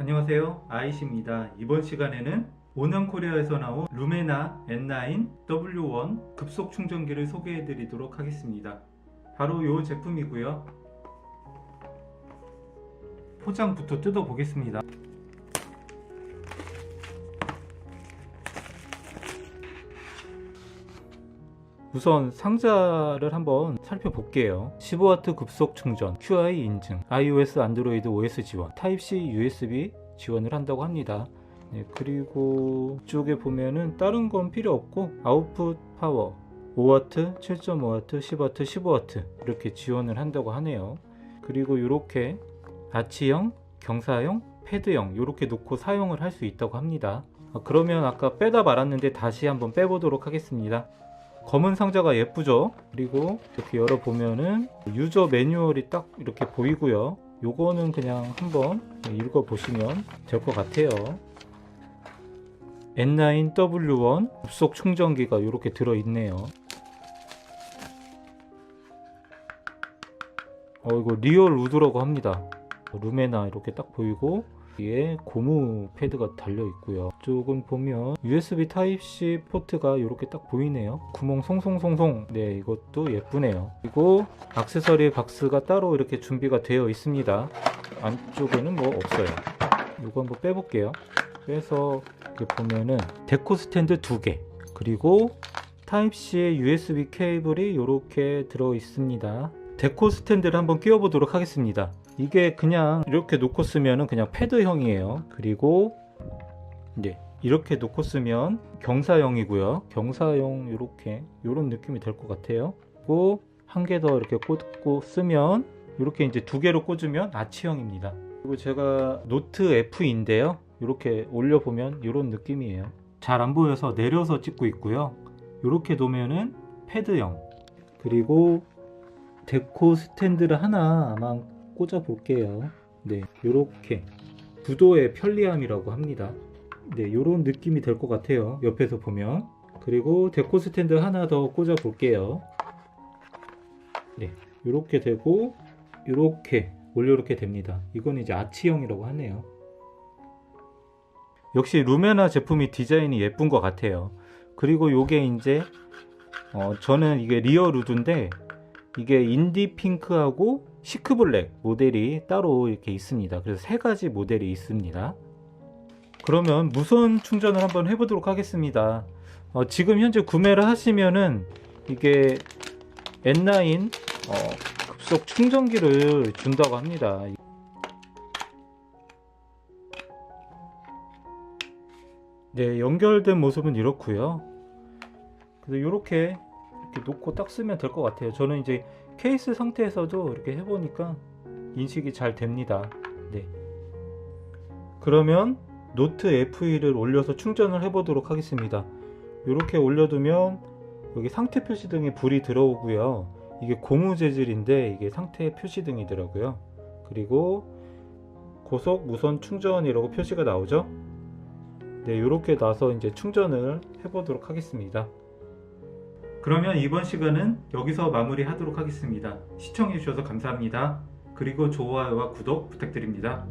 안녕하세요. 아이시입니다. 이번 시간에는 오남코리아에서 나온 루메나 N9 W1 급속 충전기를 소개해 드리도록 하겠습니다. 바로 이 제품이고요. 포장부터 뜯어 보겠습니다 우선 상자를 한번 살펴볼게요. 15W 급속 충전, QI 인증, iOS, 안드로이드 OS 지원, 타입C USB 지원을 한다고 합니다. 네, 그리고 이쪽에 보면은 다른 건 필요 없고 아웃풋 파워 5W, 7.5W, 10W, 15W 이렇게 지원을 한다고 하네요. 그리고 이렇게 아치형, 경사형, 패드형 이렇게 놓고 사용을 할 수 있다고 합니다. 아, 그러면 아까 빼다 말았는데 다시 한번 빼보도록 하겠습니다. 검은 상자가 예쁘죠? 그리고 이렇게 열어보면은 유저 매뉴얼이 딱 이렇게 보이고요. 요거는 그냥 한번 읽어보시면 될 것 같아요. N9W1 급속 충전기가 이렇게 들어있네요. 어, 이거 리얼 우드라고 합니다. 루메나 이렇게 딱 보이고 뒤에 고무 패드가 달려 있고요. 조금 보면 USB Type-C 포트가 이렇게 딱 보이네요. 구멍 송송송송. 네, 이것도 예쁘네요. 그리고 액세서리 박스가 따로 이렇게 준비가 되어 있습니다. 안쪽에는 뭐 없어요. 이거 한번 빼볼게요. 빼서 이렇게 보면은 데코 스탠드 두 개, 그리고 Type-C USB 케이블이 이렇게 들어 있습니다. 데코 스탠드를 한번 끼워 보도록 하겠습니다. 이게 그냥 이렇게 놓고 쓰면은 그냥 패드형이에요. 그리고 이제 이렇게 놓고 쓰면 경사형이고요. 경사형 이렇게 이런 느낌이 될 것 같아요. 그리고 한 개 더 이렇게 꽂고 쓰면 이렇게 이제 두 개로 꽂으면 아치형입니다. 그리고 제가 노트 F인데요. 이렇게 올려 보면 이런 느낌이에요. 잘 안 보여서 내려서 찍고 있고요. 이렇게 놓으면은 패드형. 그리고 데코 스탠드를 하나 아마 꽂아 볼게요. 네, 요렇게 구도의 편리함이라고 합니다. 네, 요런 느낌이 될 것 같아요. 옆에서 보면. 그리고 데코 스탠드 하나 더 꽂아 볼게요. 네, 요렇게 되고 요렇게 올려놓게 됩니다. 이건 이제 아치형이라고 하네요. 역시 루메나 제품이 디자인이 예쁜 것 같아요. 그리고 요게 이제 어, 저는 이게 리어 루드인데 이게 인디 핑크하고 시크 블랙 모델이 따로 이렇게 있습니다. 그래서 세 가지 모델이 있습니다. 그러면 무선 충전을 한번 해보도록 하겠습니다. 어, 지금 현재 구매를 하시면은 이게 N9 어, 급속 충전기를 준다고 합니다. 네, 연결된 모습은 이렇고요. 그래서 이렇게 이렇게 놓고 딱 쓰면 될 것 같아요. 저는 이제 케이스 상태에서도 이렇게 해보니까 인식이 잘 됩니다. 네. 그러면 노트 F1을 올려서 충전을 해보도록 하겠습니다. 이렇게 올려두면 여기 상태 표시등에 불이 들어오고요. 이게 고무 재질인데 이게 상태 표시등이더라고요. 그리고 고속 무선 충전이라고 표시가 나오죠. 네, 이렇게 나서 이제 충전을 해보도록 하겠습니다. 그러면 이번 시간은 여기서 마무리 하도록 하겠습니다. 시청해주셔서 감사합니다. 그리고 좋아요와 구독 부탁드립니다.